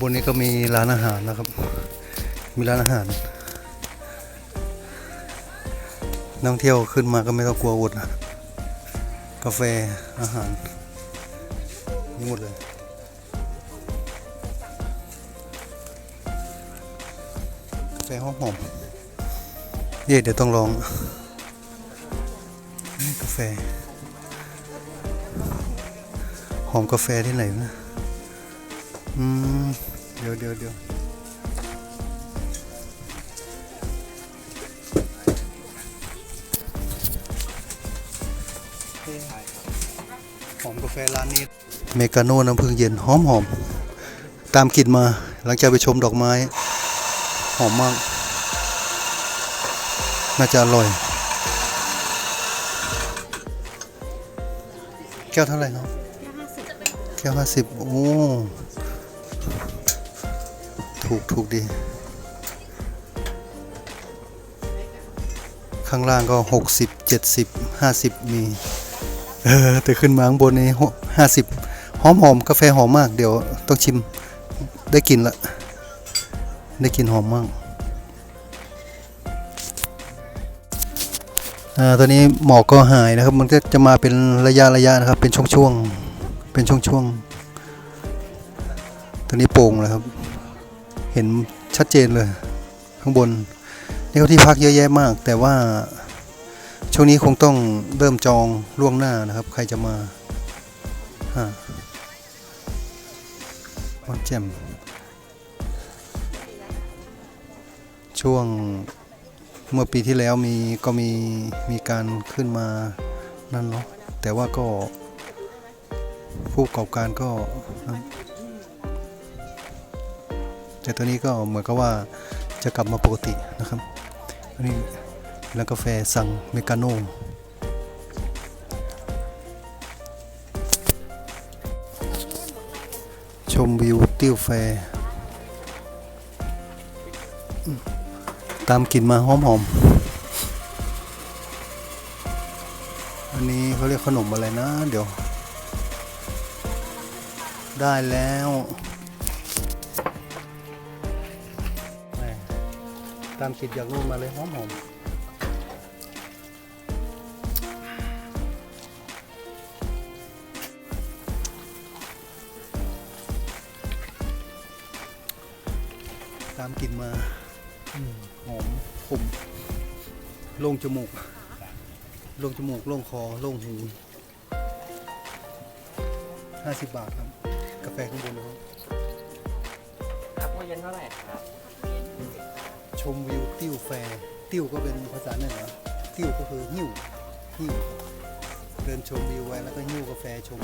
บนนี้ก็มีร้านอาหารนะครับ มีร้านอาหาร นักท่งเที่ยวขึ้นมาก็ไม่ต้องกลัวอดนะ กาแฟอาหาร นี่หมดเลย กาแฟหอมหอมเย่เดี๋ยวต้องลอง กาแฟ หอมกาแฟที่ไหนนะ อืม ดี๋ยวเดี๋ยวเดี๋ยวหอมกาแฟร้านนี้ เมกาโน่น้ำผึ้งเย็นหอมหอม ตามกลิ่นมาหลังจากไปชมดอกไม้ หอมมาก น่าจะอร่อย แก้วเท่าไหร่ครับแก้วห้าสิบโอ้ ถูกถูกดี ข้างล่างก็หกสิบเจ็ดสิบห้าสิบมี เออ แต่ขึ้นมาข้างบนนี้ห้าสิบหอมหอมกาแฟหอมมาก เดี๋ยวต้องชิมได้กลิ่นละ ได้กลิ่นหอมมากอ่าตอนนี้หมอกก็หายนะครับ มันก็จะมาเป็นระยะระยะนะครับ เป็นช่วงๆเป็นช่วงๆตอนนี้โป่งแล้วครับ เห็นชัดเจนเลย ข้างบน นี่เขาที่พักเยอะแยะมาก แต่ว่าช่วงนี้คงต้องเริ่มจองล่วงหน้านะครับ ใครจะมาฮะวัดแจ่มช่วงเมื่อปีที่แล้วมีก็มีมีการขึ้นมานั่นเนาะแต่ว่าก็ผู้ประกอบการก็ แต่ตอนนี้ก็เหมือนกับว่าจะกลับมาปกตินะครับอันนี้แล้วกาแฟสั่งเมกาโนชมวิวติ้วแฟร์ตามกลิ่นมาหอมๆอันนี้เขาเรียกขนมอะไรนะ เดี๋ยว ได้แล้ว ตามกลิ่นจากนู่นมาเลยหอมๆตามกลิ่นมาอืมหอมขมโล่งจมูกโล่งจมูกโล่งคอโล่งหู50 บาทครับ กาแฟข้างบนนะครับครับโมเย็นเท่าไหร่ครับช มวิวติ้วแฟร์ติ้วก็เป็นภาษาเหนือติ้วก็คือหิ้วหิ้วเดินชมวิวไว้แล้วก็หิ้วกาแฟชม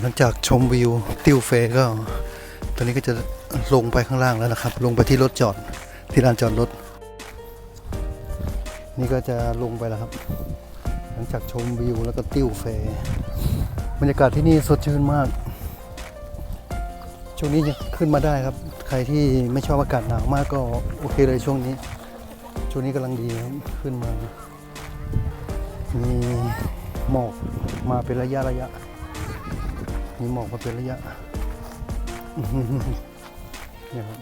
หลังจากชมวิวติวเฟร์ก็ ตอนนี้ก็จะลงไปข้างล่างแล้วนะครับ ลงไปที่รถจอดที่ลานจอดรถ นี่ก็จะลงไปแล้วครับ หลังจากชมวิวแล้วก็ติวเฟร์บรรยากาศที่นี่สดชื่นมาก ช่วงนี้ขึ้นมาได้ครับ ใครที่ไม่ชอบอากาศหนาวมากก็โอเคเลยช่วงนี้ ช่วงนี้กำลังดีครับขึ้นมา มีหมอกมาเป็นระยะระยะ มีหมอกมาเป็นระยะเนี่ยครับ